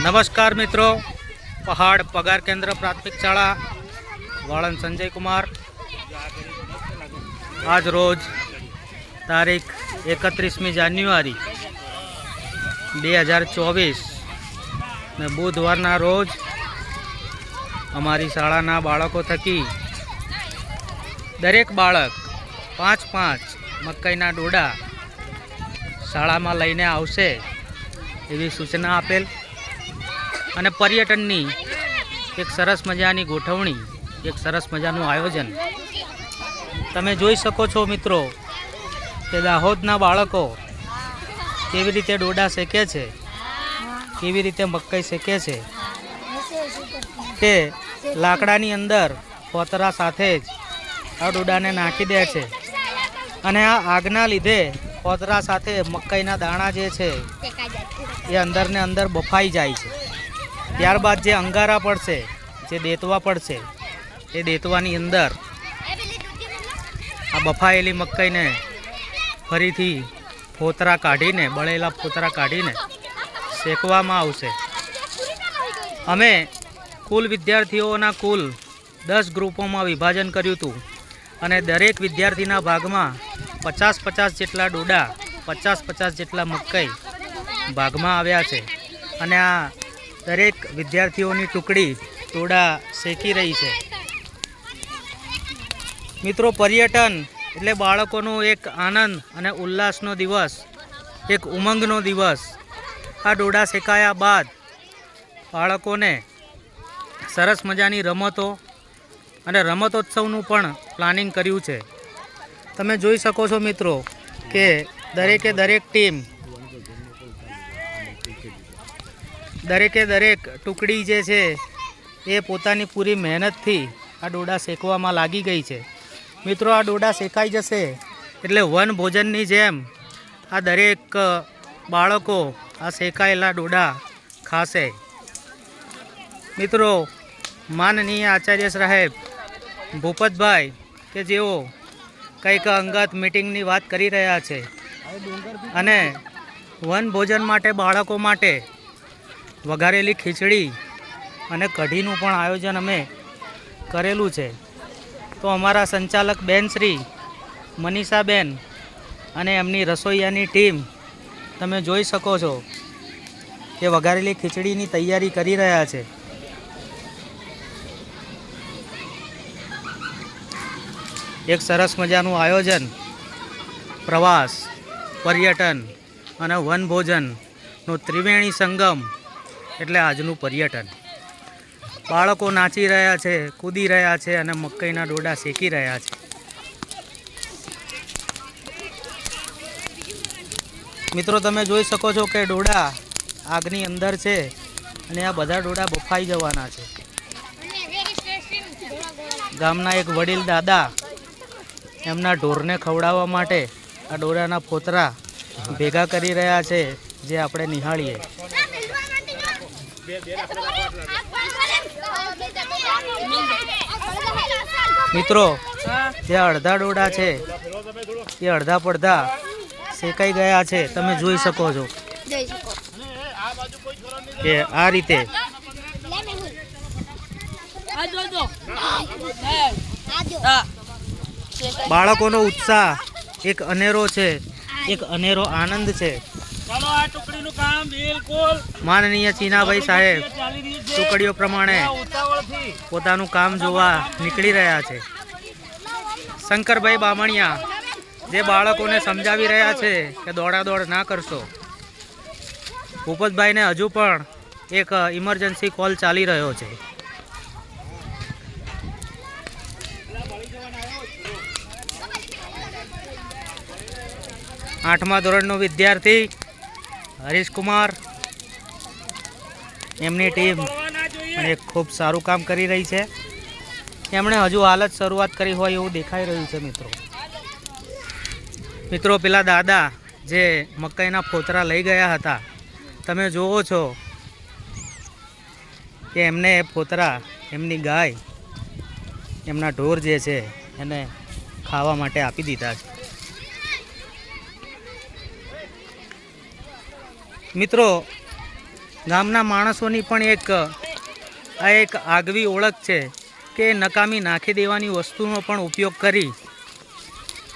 નમસ્કાર મિત્રો. પહાડ પગાર કેન્દ્ર પ્રાથમિક શાળા, વાળંદ સંજય કુમાર આજ રોજ તારીખ એકત્રીસમી જાન્યુઆરી, બે હજાર ચોવીસ. ને બુધવારના રોજ અમારી શાળાના બાળકો થકી દરેક બાળક પાંચ પાંચ મકાઈના ડોડા શાળામાં લઈને આવશે એવી સૂચના આપેલ. અને પર્યટનની એક સરસ મજાની ગોઠવણી, એક સરસ મજાનું આયોજન. તમે જોઈ શકો છો મિત્રો કે દાહોદના બાળકો કેવી રીતે ડોડા શેકે છે, કેવી રીતે મકાઈ શેકે છે તે લાકડાની અંદર પોતરા સાથે જ આ ડોડાને નાખી દે છે અને આ આગના લીધે પોતરા સાથે મકાઈના દાણા જે છે એ અંદરને અંદર બફાઈ જાય છે. ત્યારબાદ જે અંગારા પડશે, જે દેતવા પડશે, એ દેતવાની અંદર આ બફાયેલી મકાઈને ફરીથી ફોતરા કાઢીને, બળેલા ફોતરા કાઢીને શેકવામાં આવશે. અમે કુલ વિદ્યાર્થીઓના કુલ દસ ગ્રુપોમાં વિભાજન કર્યું હતું અને દરેક વિદ્યાર્થીના ભાગમાં પચાસ પચાસ જેટલા ડોડા, પચાસ પચાસ જેટલા મકાઈ ભાગમાં આવ્યા છે. અને આ દરેક વિદ્યાર્થીઓની ટુકડી ડોડા શેકી રહી છે. મિત્રો, પર્યટન એટલે બાળકોનો એક આનંદ અને ઉલ્લાસનો દિવસ, એક ઉમંગનો દિવસ. આ ડોડા શેકાયા બાદ બાળકોને સરસ મજાની રમતો અને રમતોત્સવનું પણ પ્લાનિંગ કર્યું છે. તમે જોઈ શકો છો મિત્રો કે દરેકે દરેક ટીમ દરેકે દરેક ટુકડી જે છે, એ પોતાની પૂરી મહેનતથી આ ડોડા શેકવામાં લાગી ગઈ છે. મિત્રો, આ ડોડા શેકાઈ જશે એટલે વન ભોજનની જેમ આ દરેક બાળકો આ શેકાયેલા ડોડા ખાશે. મિત્રો, માનનીય આચાર્ય સાહેબ ભૂપતભાઈ કે જેઓ કંઈક અંગત મિટિંગની વાત કરી રહ્યા છે અને વન ભોજન માટે બાળકો માટે વઘારેલી ખીચડી અને કઢીનું પણ આયોજન અમે કરેલું છે. તો અમારા સંચાલક બેન શ્રી મનીષાબેન અને એમની રસોઈયાની ટીમ તમે જોઈ શકો છો કે વઘારેલી ખીચડીની તૈયારી કરી રહ્યા છે. એક સરસ મજાનું આયોજન, પ્રવાસ, પર્યટન અને વનભોજનનો ત્રિવેણી સંગમ એટલે આજનું પર્યટન. બાળકો નાચી રહ્યા છે, કૂદી રહ્યા છે અને મકાઈના ડોડા શેકી રહ્યા છે. મિત્રો, તમે જોઈ શકો છો કે ડોડા આગની અંદર છે અને આ બધા ડોડા બફાઈ જવાના છે. ગામના એક વડીલ દાદા એમના ઢોરને ખવડાવવા માટે આ ડોડાના ફોતરા ભેગા કરી રહ્યા છે, જે આપણે નિહાળીએ. મિત્રો જે અડધા ડોડા છે. એ અડધા પડધા શેકાઈ ગયા છે. તમે જોઈ શકો છો. કે આ રીતે. બાળકોનો ઉત્સાહ એક અનેરો છે. એક અનેરો આનંદ છે. ચાલો આ ટુકડીનું કામ બિલકુલ માનનીય ચીનાભાઈ સાહેબ ટુકડીઓ પ્રમાણે પોતાનું કામ જોવા નીકળી રહ્યા છે. શંકરભાઈ બામણિયા જે બાળકોને સમજાવી રહ્યા છે કે દોડા દોડ ના કરશો. ભૂપતભાઈને હજુ પણ એક ઇમરજન્સી કોલ ચાલી રહ્યો છે. આઠમા ધોરણનો વિદ્યાર્થી હરીશકુમાર. એમની ટીમ અને ખૂબ સારું કામ કરી રહી છે. એમણે હજુ હાલ જ શરૂઆત કરી હોય એવું દેખાઈ રહ્યું છે, મિત્રો. મિત્રો, પેલા દાદા જે મકાઈના ફોતરા લઈ ગયા હતા, તમે જુઓ છો કે એમને ફોતરા, એમની ગાય, એમના ઢોર જે છે, એને ખાવા માટે આપી દીધા છે. મિત્રો, ગામના માણસોની પણ એક, આ એક આગવી ઓળખ છે કે નકામી નાખી દેવાની વસ્તુનો પણ ઉપયોગ કરી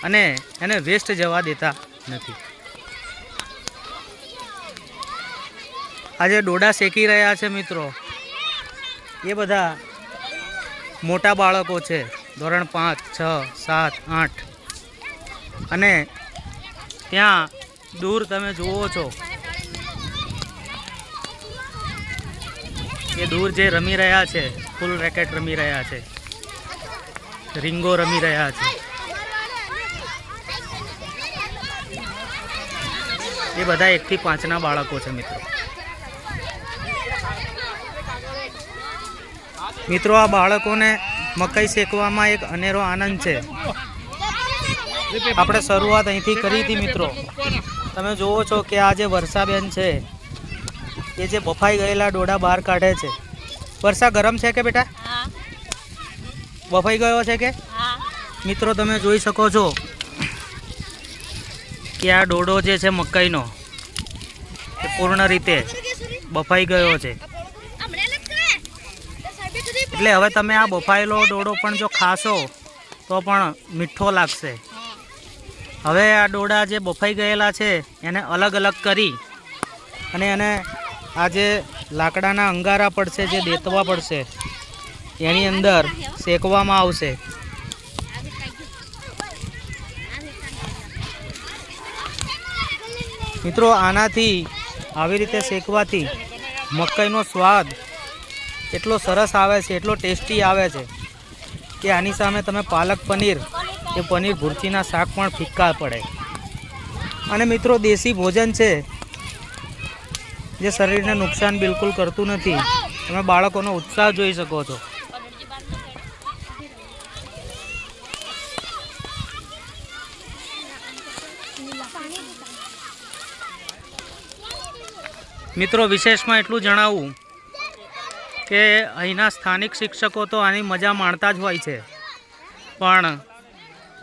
અને એને વેસ્ટ જવા દેતા નથી. આજે ડોડા શેકી રહ્યા છે મિત્રો. એ બધા મોટા બાળકો છે, ધોરણ પાંચ, છ, સાત, આઠ. અને ત્યાં દૂર તમે જુઓ છો એ દૂર જે રમી રહ્યા છે ફૂલ રેકેટ રમી રહ્યા છે. રીંગો રમી રહ્યા છે. એ બધા એકથી પાંચના બાળકો છે, મિત્રો. મિત્રો, આ બાળકોને મકાઈ શેકવામાં એક અનેરો આનંદ છે. આપણે શરૂઆત અહીંથી કરી હતી, મિત્રો. તમે જુઓ છો કે આ જે વર્ષાબેન છે એ જે બફાઈ ગયેલા ડોડા બહાર કાઢે છે. વર્ષા ગરમ છે કે બેટા? બફાઈ ગયો છે કે? મિત્રો તમે જોઈ શકો છો કે આ ડોડો જે છે મકાઈનો એ પૂર્ણ રીતે બફાઈ ગયો છે. એટલે હવે તમે આ બફાયેલો ડોડો પણ જો ખાશો તો પણ મીઠો લાગશે. હવે આ ડોડા જે બફાઈ ગયેલા છે એને અલગ અલગ કરી અને એને આ જે લાકડાના અંગારા પડશે, જે દેતવા પડશે, એની અંદર શેકવામાં આવશે. મિત્રો, આનાથી આવી રીતે શેકવાથી મકાઈનો સ્વાદ એટલો સરસ આવે છે, એટલો ટેસ્ટી આવે છે, કે આની સામે તમે પાલક પનીર કે પનીર ભૂરચીના શાક પણ ફિક્કા પડે. અને મિત્રો, દેશી ભોજન છે જે શરીરને નુકસાન બિલકુલ કરતું નથી. તમે બાળકોનો ઉત્સાહ જોઈ શકો છો. મિત્રો, વિશેષમાં એટલું જણાવું કે અહીંના સ્થાનિક શિક્ષકો તો આની મજા માણતા જ હોય છે. પણ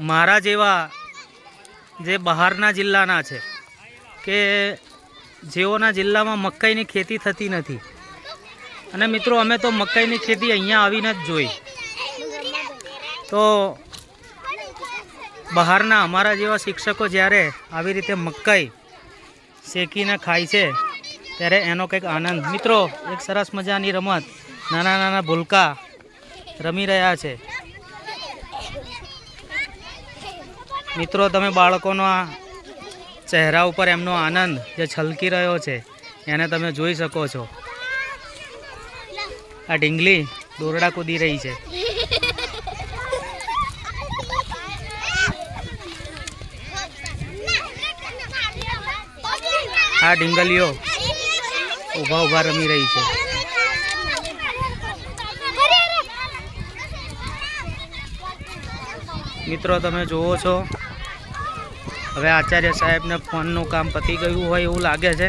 મારા જેવા જે બહારના જિલ્લાના છે, કે જેઓના જિલ્લામાં મકાઈની ખેતી થતી નથી. અને મિત્રો, અમે તો મકાઈની ખેતી અહીંયા આવીને જ જોઈ. તો બહારના અમારા જેવા શિક્ષકો જ્યારે આવી રીતે મકાઈ શેકીને ખાય છે, ત્યારે એનો કંઈક આનંદ. મિત્રો, એક સરસ મજાની રમત. નાના નાના ભૂલકા રમી રહ્યા છે. મિત્રો, તમે બાળકોનો આ ચહેરા ઉપર એમનો આનંદ જે છલકી રહ્યો છે, એને તમે જોઈ શકો છો. આ ઢીંગલી દોરડા કૂદી રહી છે. આ ડીંગલીઓ ઊભા ઊભા રમી રહી છે. મિત્રો, તમે જુઓ છો હવે આચાર્ય સાહેબને ફોનનું કામ પતી ગયું હોય એવું લાગે છે.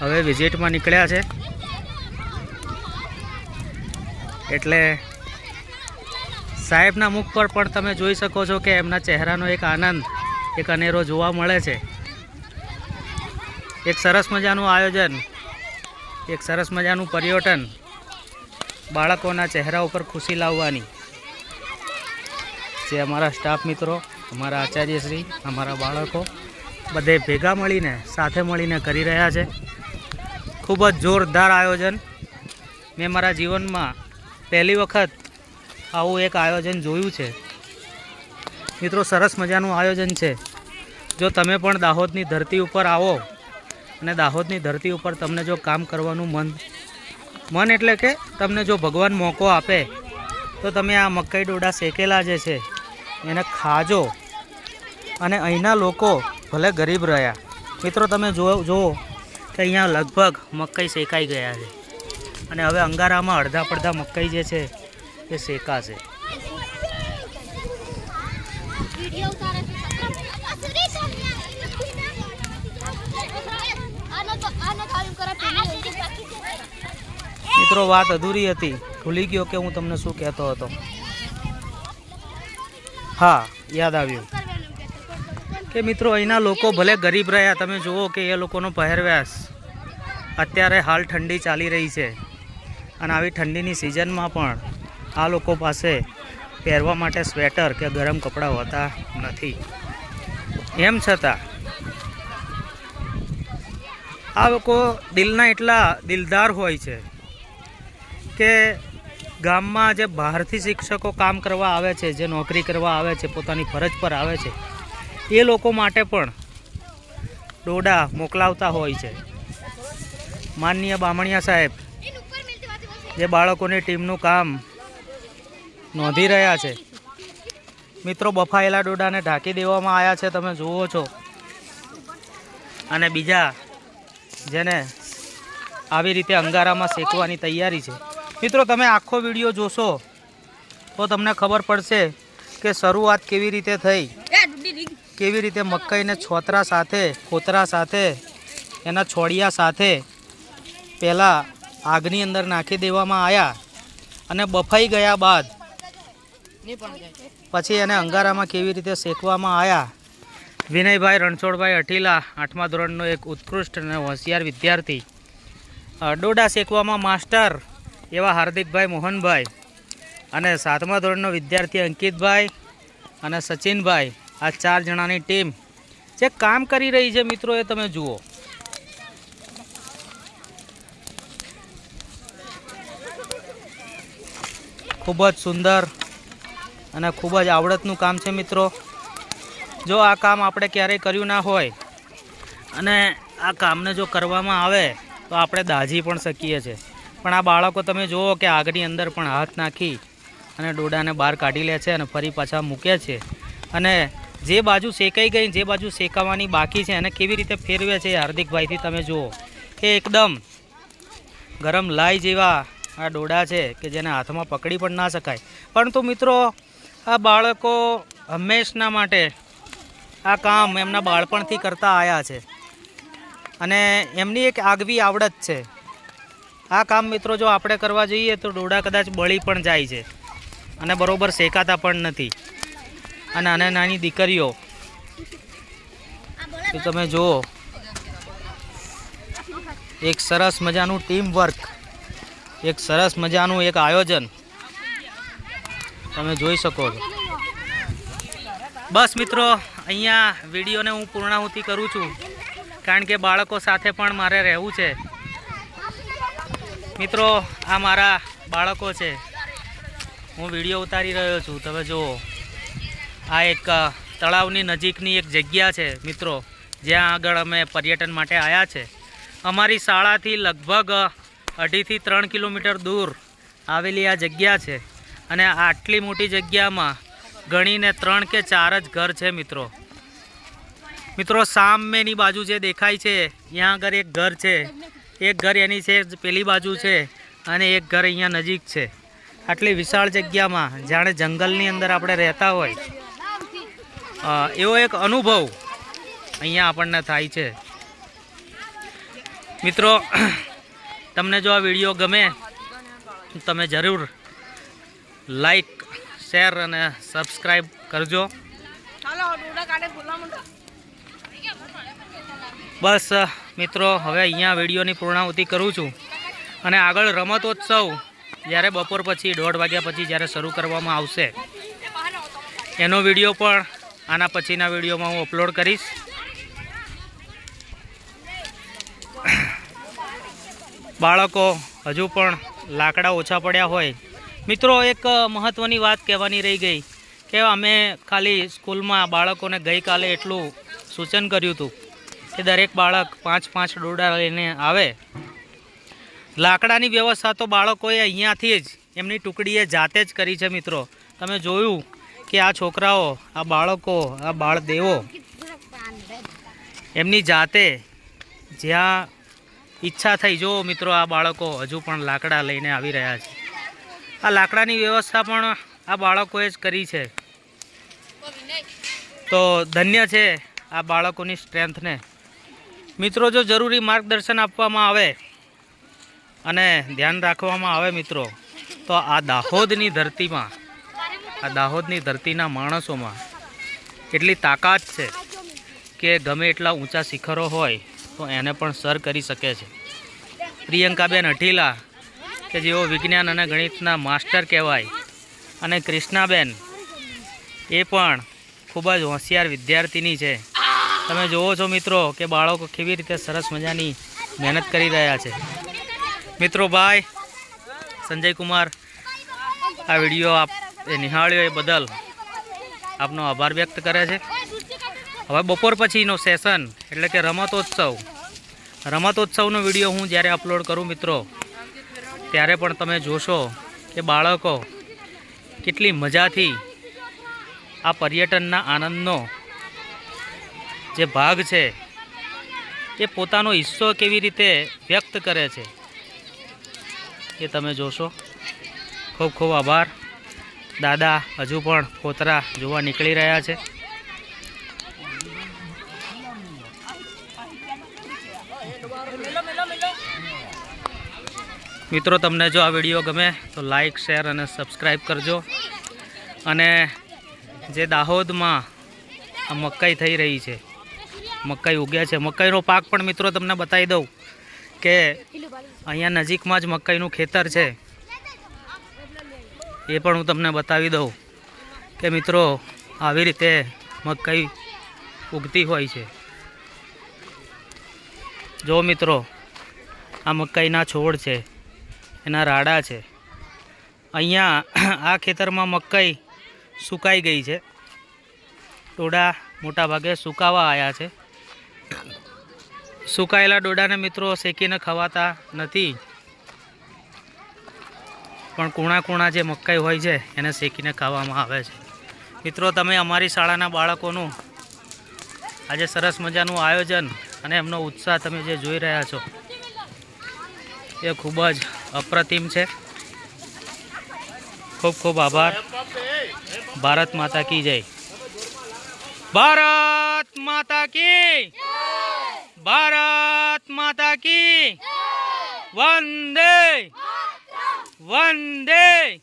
હવે વિઝિટમાં નીકળ્યા છે. એટલે સાહેબના મુખ પર પણ તમે જોઈ શકો છો કે એમના ચહેરાનો એક આનંદ, એક અનેરો જોવા મળે છે. એક સરસ મજાનું આયોજન, એક સરસ મજાનું પર્યટન બાળકોના ચહેરા ઉપર ખુશી લાવવાની. જે અમારા સ્ટાફ મિત્રો, અમારા આચાર્યશ્રી, અમારા બાળકો. બધે ભેગા મળીને, સાથે મળીને કરી રહ્યા છે. ખૂબ જ જોરદાર આયોજન. મેં મારા જીવનમાં પહેલી વખત આવું એક આયોજન જોયું છે. મિત્રો, સરસ મજાનું આયોજન છે. જો તમે પણ દાહોદની ધરતી ઉપર આવો અને દાહોદની ધરતી ઉપર તમને જો કામ કરવાનું મન મન એટલે કે તમને જો ભગવાન મોકો આપે, તો તમે આ મકાઈ ડોડા શેકેલા જે છે એને ખાજો. અને અહીંના લોકો ભલે ગરીબ રહ્યા. મિત્રો, તમે જો જુઓ કે અહીંયા લગભગ મકાઈ શેકાઈ ગયા છે. અને હવે અંગારામાં અડધા પડધા મકાઈ જે છે, એ શેકાશે. મિત્રો, વાત અધૂરી હતી. ભૂલી ગયો કે હું તમને શું કહેતો હતો. હા, યાદ આવ્યું. કે મિત્રો, અહીંના લોકો ભલે ગરીબ રહ્યા, તમે જુઓ કે એ લોકોનો પહેરવેશ અત્યારે હાલ ઠંડી ચાલી રહી છે. અને આવી ઠંડીની સિઝનમાં પણ આ લોકો પાસે પહેરવા માટે સ્વેટર કે ગરમ કપડાં હોતા નથી. એમ છતાં, આ લોકો દિલના એટલા દિલદાર હોય છે કે ગામમાં જે બહારથી શિક્ષકો કામ કરવા આવે છે, જે નોકરી કરવા આવે છે, પોતાની ફરજ પર આવે છે, એ લોકો માટે પણ ડોડા મોકલાવતા હોય છે. માનનીય બામણિયા સાહેબ, જે બાળકોની ટીમનું કામ નોંધી રહ્યા છે. મિત્રો, બફાયેલા ડોડાને ઢાંકી દેવામાં આવ્યા છે, તમે જુઓ છો. અને બીજા જેને આવી રીતે અંગારામાં શેકવાની તૈયારી છે. મિત્રો, તમે આખો વીડિયો જોશો તો તમને ખબર પડશે કે શરૂઆત કેવી રીતે થઈ. કેવી રીતે મકાઈને છોતરા સાથે ખોતરા સાથે, એના છોડિયા સાથે પહેલાં આગની અંદર નાખી દેવામાં આવ્યા અને બફાઈ ગયા બાદ પછી એને અંગારામાં કેવી રીતે શેકવામાં આવ્યા વિનયભાઈ રણછોડભાઈ અઠીલા આઠમા ધોરણનો એક ઉત્કૃષ્ટ અને હોશિયાર વિદ્યાર્થી. ડોડા શેકવામાં માસ્ટર. એવા હાર્દિકભાઈ મોહનભાઈ અને સાતમા ધોરણનો વિદ્યાર્થી અંકિતભાઈ અને સચિનભાઈ, આ ચાર જણાની ટીમ. જે કામ કરી રહી છે મિત્રો, એ તમે જુઓ. ખૂબ જ સુંદર અને ખૂબ જ આવડતનું કામ છે મિત્રો. જો આ કામ આપણે ક્યારેય કર્યું ના હોય અને આ કામને જો કરવામાં આવે, તો આપણે દાઝી પણ શકીએ છીએ. પણ આ બાળકો તમે જુઓ કે આગની અંદર પણ હાથ નાખી અને ડોડાને બહાર કાઢી લે છે અને ફરી પાછા મૂકે છે. અને જે બાજુ શેકાઈ ગઈ જે બાજુ શેકાવાની બાકી છે એને કેવી રીતે ફેરવે છે હાર્દિકભાઈથી તમે જુઓ. કે એકદમ ગરમ લાઈ જેવા આ ડોડા છે કે જેને હાથમાં પકડી પણ ના શકાય. પરંતુ મિત્રો, આ બાળકો હંમેશના માટે આ કામ એમના બાળપણથી કરતા આવ્યા છે. અને એમની એક આગવી આવડત છે. આ કામ મિત્રો જો આપણે કરવા જઈએ તો ડોડા કદાચ બળી પણ જાય છે. અને બરોબર શેકાતા પણ નથી. અને નાની નાની દીકરીઓ તમે જુઓ. એક સરસ મજાનું ટીમ વર્ક એક સરસ મજાનું એક આયોજન. તમે જોઈ શકો છો. બસ મિત્રો, અહીંયા વિડીયોને હું પૂર્ણાહુતિ કરું છું. કારણ કે બાળકો સાથે પણ મારે રહેવું છે. મિત્રો, આ મારા બાળકો છે. હું વીડિયો ઉતારી રહ્યો છું, તમે જુઓ. આ એક તળાવની નજીકની એક જગ્યા છે, મિત્રો, જ્યાં આગળ અમે પર્યટન માટે આવ્યા છે. અમારી શાળાથી લગભગ અઢીથી ત્રણ કિલોમીટર દૂર આવેલી આ જગ્યા છે. અને આટલી મોટી જગ્યામાં ગણીને ત્રણ કે ચાર જ ઘર છે, મિત્રો. મિત્રો, સામેની બાજુ જે દેખાય છે, ત્યાં આગળ એક ઘર છે. એક ઘર એની છે, પેલી બાજુ છે અને એક ઘર અહીંયા નજીક છે. આટલી વિશાળ જગ્યામાં જાણે જંગલની અંદર આપણે રહેતા હોય. એવો એક અનુભવ અહીંયા આપણને થાય છે. મિત્રો, તમને જો આ વીડિયો ગમે તમે જરૂર લાઈક શેર અને સબસ્ક્રાઈબ કરજો. બસ, મિત્રો, હવે અહીંયા વિડીયોની પૂર્ણાહુતિ કરું છું. અને આગળ રમતોત્સવ, જ્યારે બપોર પછી દોઢ વાગ્યા પછી જ્યારે શરૂ કરવામાં આવશે. એનો વીડિયો પણ આના પછીના વિડીયોમાં હું અપલોડ કરીશ. બાળકો, હજુ પણ લાકડા ઓછા પડ્યા હોય. મિત્રો, એક મહત્ત્વની વાત કહેવાની રહી ગઈ કે અમે ખાલી સ્કૂલમાં બાળકોને ગઈકાલે એટલું સૂચન કર્યું હતું. કે દરેક બાળક પાંચ પાંચ ડોડા લઈને આવે. લાકડાની વ્યવસ્થા તો બાળકોએ અહીંયાથી જ, એમની ટુકડીએ જાતે જ કરી છે મિત્રો. તમે જોયું કે આ છોકરાઓ, આ બાળકો, આ બાળદેવો એમની જાતે જ્યાં ઈચ્છા થઈ, જો મિત્રો આ બાળકો હજુ પણ લાકડા લઈને આવી રહ્યા છે. આ લાકડાની વ્યવસ્થા પણ આ બાળકોએ જ કરી છે. તો ધન્ય છે આ બાળકોની સ્ટ્રેન્થને. મિત્રો, જો જરૂરી માર્ગદર્શન આપવામાં આવે અને ધ્યાન રાખવામાં આવે મિત્રો, તો આ દાહોદની ધરતીમાં, આ દાહોદની ધરતીના માણસોમાં એટલી તાકાત છે કે ગમે એટલા ઊંચા શિખરો હોય તો એને પણ સર કરી શકે છે. પ્રિયંકાબેન અઠીલા કે જેઓ વિજ્ઞાન અને ગણિતના માસ્ટર કહેવાય, અને કૃષ્ણાબેન, એ પણ ખૂબ જ હોશિયાર વિદ્યાર્થીની છે. તમે જુઓ છો મિત્રો કે બાળકો કેવી રીતે સરસ મજાની મહેનત કરી રહ્યા છે. મિત્રો ભાઈ, સંજય કુમાર, આ વીડિયો આપ એ નિહાળ્યો એ બદલ આપનો આભાર વ્યક્ત કરે છે. હવે બપોર પછીનો સેશન એટલે કે રમતોત્સવ. રમતોત્સવનો વીડિયો હું જ્યારે અપલોડ કરું મિત્રો, ત્યારે પણ તમે જોશો કે બાળકો કેટલી મજાથી આ પર્યટનના આનંદનો જે ભાગ છે, એ પોતાનો હિસ્સો કેવી રીતે વ્યક્ત કરે છે, એ તમે જોશો. ખૂબ ખૂબ આભાર. દાદા, હજુ પણ કોતરા જોવા નીકળી રહ્યા છે. મિત્રો, તમને જો આ વીડિયો ગમે, તો લાઈક, શેર અને સબસ્ક્રાઈબ કરજો. અને જે દાહોદમાં આ મકાઈ થઈ રહી છે મકાઈ ઉગ્યા છે. મકાઈનો પાક પણ મિત્રો તમને બતાવી દઉં કે અહીંયા નજીકમાં જ મકાઈનું ખેતર છે. એ પણ હું તમને બતાવી દઉં કે મિત્રો આવી રીતે મકાઈ ઉગતી હોય છે. જો મિત્રો, આ મકાઈના છોડ છે, એના રાડા છે. અહીંયા આ ખેતરમાં મકાઈ સુકાઈ ગઈ છે. ટોડા મોટા ભાગે સુકાવા આવ્યા છે. સુકાયેલા ડોડાને મિત્રો શેકીને ખવાતા નથી. પણ કૂણા કૂણા જે મકાઈ હોય છે, એને શેકીને ખાવામાં આવે છે. મિત્રો, તમે અમારી શાળાના બાળકોનું આજે સરસ મજાનું આયોજન અને એમનો ઉત્સાહ તમે જે જોઈ રહ્યા છો, એ ખૂબ જ અપ્રતિમ છે. ખૂબ ખૂબ આભાર. ભારત માતા કી જય. ભારત માતા કી ભારત માતા કી. વંદે. વંદે.